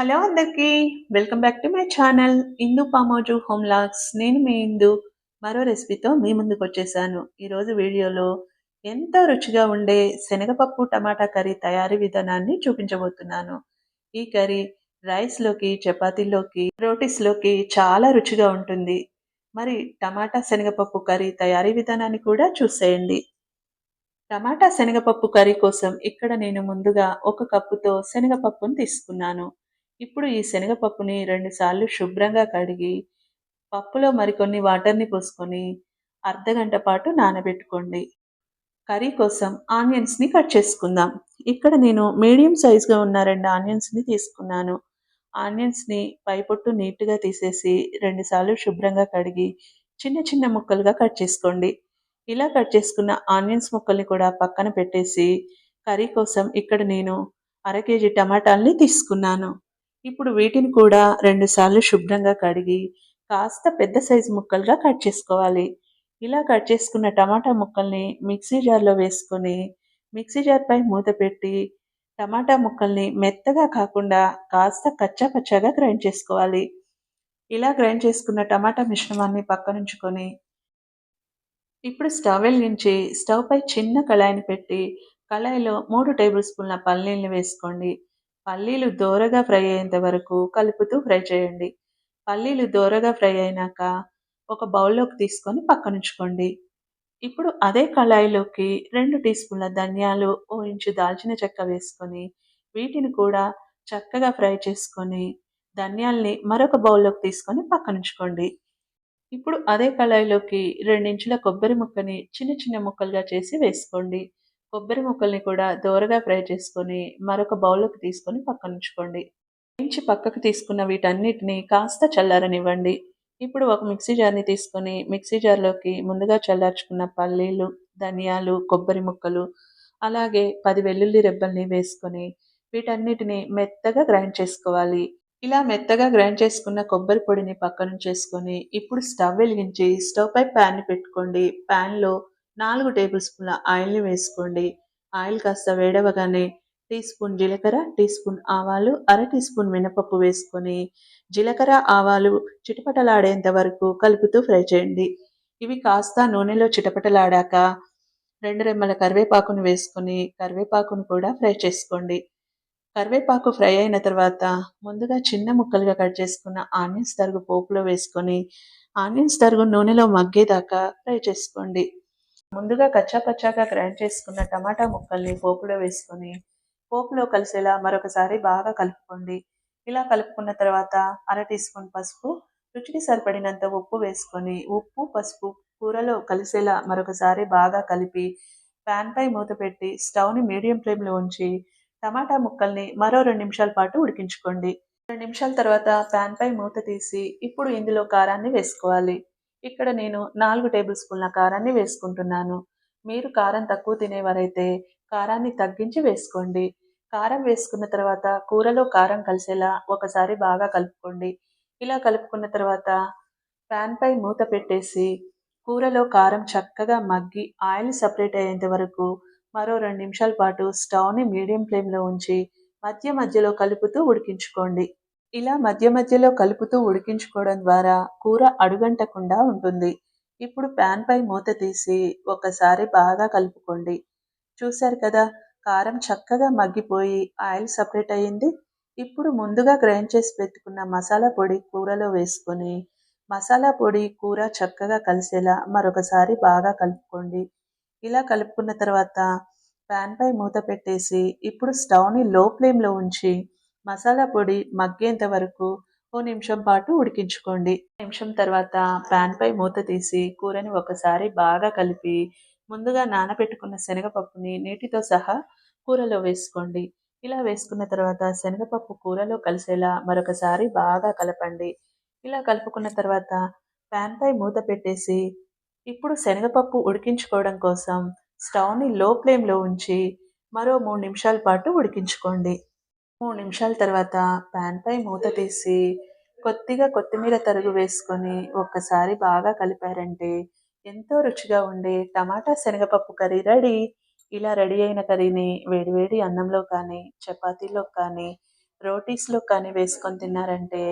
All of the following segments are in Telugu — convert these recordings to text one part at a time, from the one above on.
హలో అందరికీ welcome back to my channel Indu Pamoju home logs నేను మీ ఇందు మరో రెసిపీతో మీ ముందుకు వచ్చేసాను. ఈరోజు వీడియోలో ఎంతో రుచిగా ఉండే శనగపప్పు టమాటా కర్రీ తయారీ విధానాన్ని చూపించబోతున్నాను. ఈ కర్రీ రైస్లోకి చపాతీలోకి రోటీస్లోకి చాలా రుచిగా ఉంటుంది. మరి టమాటా శనగపప్పు కర్రీ తయారీ విధానాన్ని కూడా చూసేయండి. టమాటా శనగపప్పు కర్రీ కోసం ఇక్కడ నేను ముందుగా ఒక కప్పుతో శనగపప్పును తీసుకున్నాను. ఇప్పుడు ఈ శనగపప్పుని రెండుసార్లు శుభ్రంగా కడిగి పప్పులో మరికొన్ని వాటర్ని పోసుకొని అర్ధగంట పాటు నానబెట్టుకోండి. కర్రీ కోసం ఆనియన్స్ని కట్ చేసుకుందాం. ఇక్కడ నేను మీడియం సైజుగా ఉన్న రెండు ఆనియన్స్ని తీసుకున్నాను. ఆనియన్స్ని పైపొట్టు నీట్గా తీసేసి రెండుసార్లు శుభ్రంగా కడిగి చిన్న చిన్న ముక్కలుగా కట్ చేసుకోండి. ఇలా కట్ చేసుకున్న ఆనియన్స్ ముక్కల్ని కూడా పక్కన పెట్టేసి కర్రీ కోసం ఇక్కడ నేను అర కేజీ టమాటాలని తీసుకున్నాను. ఇప్పుడు వీటిని కూడా రెండుసార్లు శుభ్రంగా కడిగి కాస్త పెద్ద సైజు ముక్కలుగా కట్ చేసుకోవాలి. ఇలా కట్ చేసుకున్న టమాటా ముక్కల్ని మిక్సీ జార్లో వేసుకొని మిక్సీ జార్పై మూత పెట్టి టమాటా ముక్కల్ని మెత్తగా కాకుండా కాస్త కచ్చా పచ్చాగా గ్రైండ్ చేసుకోవాలి. ఇలా గ్రైండ్ చేసుకున్న టమాటా మిశ్రమాన్ని పక్కనుంచుకొని ఇప్పుడు స్టవ్ వెలిగించి స్టవ్ పై చిన్న కళాయిని పెట్టి కళాయిలో మూడు టేబుల్ స్పూన్ల పల్లీలను వేసుకోండి. పల్లీలు దోరగా ఫ్రై అయ్యేంత వరకు కలుపుతూ ఫ్రై చేయండి. పల్లీలు దోరగా ఫ్రై అయినాక ఒక బౌల్లోకి తీసుకొని పక్కనుంచుకోండి ఇప్పుడు అదే కళాయిలోకి రెండు టీ స్పూన్ల ధనియాలు ఓ ఇంచు దాల్చిన చెక్క వేసుకొని వీటిని కూడా చక్కగా ఫ్రై చేసుకొని ధనియాల్ని మరొక బౌల్లోకి తీసుకొని పక్కనుంచుకోండి ఇప్పుడు అదే కళాయిలోకి రెండించుల కొబ్బరి ముక్కని చిన్న చిన్న ముక్కలుగా చేసి వేసుకోండి. కొబ్బరి ముక్కల్ని కూడా దోరగా ఫ్రై చేసుకొని మరొక బౌల్లోకి తీసుకొని పక్కన ఉంచుకోండి. వేయించి పక్కకు తీసుకున్న వీటన్నిటిని కాస్త చల్లారనివ్వండి. ఇప్పుడు ఒక మిక్సీ జార్ని తీసుకొని మిక్సీ జార్లోకి ముందుగా చల్లార్చుకున్న పల్లీలు ధనియాలు కొబ్బరి ముక్కలు అలాగే పది వెల్లుల్లి రెబ్బల్ని వేసుకొని వీటన్నిటిని మెత్తగా గ్రైండ్ చేసుకోవాలి. ఇలా మెత్తగా గ్రైండ్ చేసుకున్న కొబ్బరి పొడిని పక్కన చేసుకొని ఇప్పుడు స్టవ్ వెలిగించి స్టవ్ పై ప్యాన్ పెట్టుకోండి. ప్యాన్లో నాలుగు టేబుల్ స్పూన్ల ఆయిల్ని వేసుకోండి. ఆయిల్ కాస్త వేడవగానే టీ స్పూన్ జీలకర్ర టీ స్పూన్ ఆవాలు అర టీ స్పూన్ మినపప్పు వేసుకొని జీలకర్ర ఆవాలు చిటపటలాడేంత వరకు కలుపుతూ ఫ్రై చేయండి. ఇవి కాస్త నూనెలో చిటపటలాడాక రెండు రెమ్మల కరివేపాకును వేసుకొని కరివేపాకును కూడా ఫ్రై చేసుకోండి. కరివేపాకు ఫ్రై అయిన తర్వాత ముందుగా చిన్న ముక్కలుగా కట్ చేసుకున్న ఆనియన్స్ తరుగు పోపులో వేసుకొని ఆనియన్స్ తరుగు నూనెలో మగ్గేదాకా ఫ్రై చేసుకోండి. ముందుగా కచ్చా పచ్చాగా గ్రైండ్ చేసుకున్న టమాటా ముక్కల్ని పోపులో వేసుకొని పోపులో కలిసేలా మరొకసారి బాగా కలుపుకోండి. ఇలా కలుపుకున్న తర్వాత అర టీ స్పూన్ పసుపు రుచికి సరిపడినంత ఉప్పు వేసుకొని ఉప్పు పసుపు కూరలో కలిసేలా మరొకసారి బాగా కలిపి ప్యాన్పై మూత పెట్టి స్టవ్ని మీడియం ఫ్లేమ్లో ఉంచి టమాటా ముక్కల్ని మరో రెండు నిమిషాల పాటు ఉడికించుకోండి. రెండు నిమిషాల తర్వాత ప్యాన్పై మూత తీసి ఇప్పుడు ఇందులో కారాన్ని వేసుకోవాలి. ఇక్కడ నేను నాలుగు టేబుల్ స్పూన్ల కారాన్ని వేసుకుంటున్నాను. మీరు కారం తక్కువ తినేవారైతే కారాన్ని తగ్గించి వేసుకోండి. కారం వేసుకున్న తర్వాత కూరలో కారం కలిసేలా ఒకసారి బాగా కలుపుకోండి. ఇలా కలుపుకున్న తర్వాత ప్యాన్పై మూత పెట్టేసి కూరలో కారం చక్కగా మగ్గి ఆయిల్ సపరేట్ అయ్యేంత వరకు మరో రెండు నిమిషాల పాటు స్టవ్ని మీడియం ఫ్లేమ్లో ఉంచి మధ్య మధ్యలో కలుపుతూ ఉడికించుకోండి. ఇలా మధ్య మధ్యలో కలుపుతూ ఉడికించుకోవడం ద్వారా కూర అడుగంటకుండా ఉంటుంది. ఇప్పుడు ప్యాన్ పై మూత తీసి ఒకసారి బాగా కలుపుకోండి. చూశారు కదా కారం చక్కగా మగ్గిపోయి ఆయిల్ సపరేట్ అయ్యింది. ఇప్పుడు ముందుగా గ్రైండ్ చేసి పెట్టుకున్న మసాలా పొడి కూరలో వేసుకొని మసాలా పొడి కూర చక్కగా కలిసేలా మరొకసారి బాగా కలుపుకోండి. ఇలా కలుపుకున్న తర్వాత ప్యాన్ పై మూత పెట్టేసి ఇప్పుడు స్టవ్ని లో ఫ్లేమ్లో ఉంచి మసాలా పొడి మగ్గేంత వరకు ఓ నిమిషం పాటు ఉడికించుకోండి. నిమిషం తర్వాత ప్యాన్ పై మూత తీసి కూరని ఒకసారి బాగా కలిపి ముందుగా నానబెట్టుకున్న శనగపప్పుని నీటితో సహా కూరలో వేసుకోండి. ఇలా వేసుకున్న తర్వాత శనగపప్పు కూరలో కలిసేలా మరొకసారి బాగా కలపండి. ఇలా కలుపుకున్న తర్వాత ప్యాన్ పై మూత పెట్టేసి ఇప్పుడు శనగపప్పు ఉడికించుకోవడం కోసం స్టవ్ని లో ఫ్లేమ్లో ఉంచి మరో మూడు నిమిషాల పాటు ఉడికించుకోండి. మూడు నిమిషాల తర్వాత పై మూత తీసి కొద్దిగా కొత్తిమీర తరుగు వేసుకొని ఒక్కసారి బాగా కలిపారంటే ఎంతో రుచిగా ఉండే టమాటా శనగపప్పు కర్రీ రెడీ. ఇలా రెడీ అయిన కర్రీని వేడివేడి అన్నంలో కానీ చపాతీలో కానీ రోటీస్లో కానీ వేసుకొని తిన్నారంటే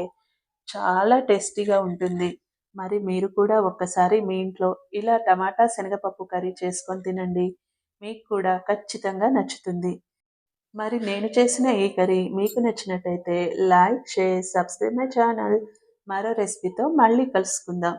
చాలా టేస్టీగా ఉంటుంది. మరి మీరు కూడా ఒక్కసారి మీ ఇంట్లో ఇలా టమాటా శనగపప్పు కర్రీ చేసుకొని తినండి. మీకు కూడా ఖచ్చితంగా నచ్చుతుంది. మరి నేను చేసిన ఈ కర్రీ మీకు నచ్చినట్టయితే like share subscribe my channel. మరో రెసిపీతో మళ్ళీ కలుసుకుందాం.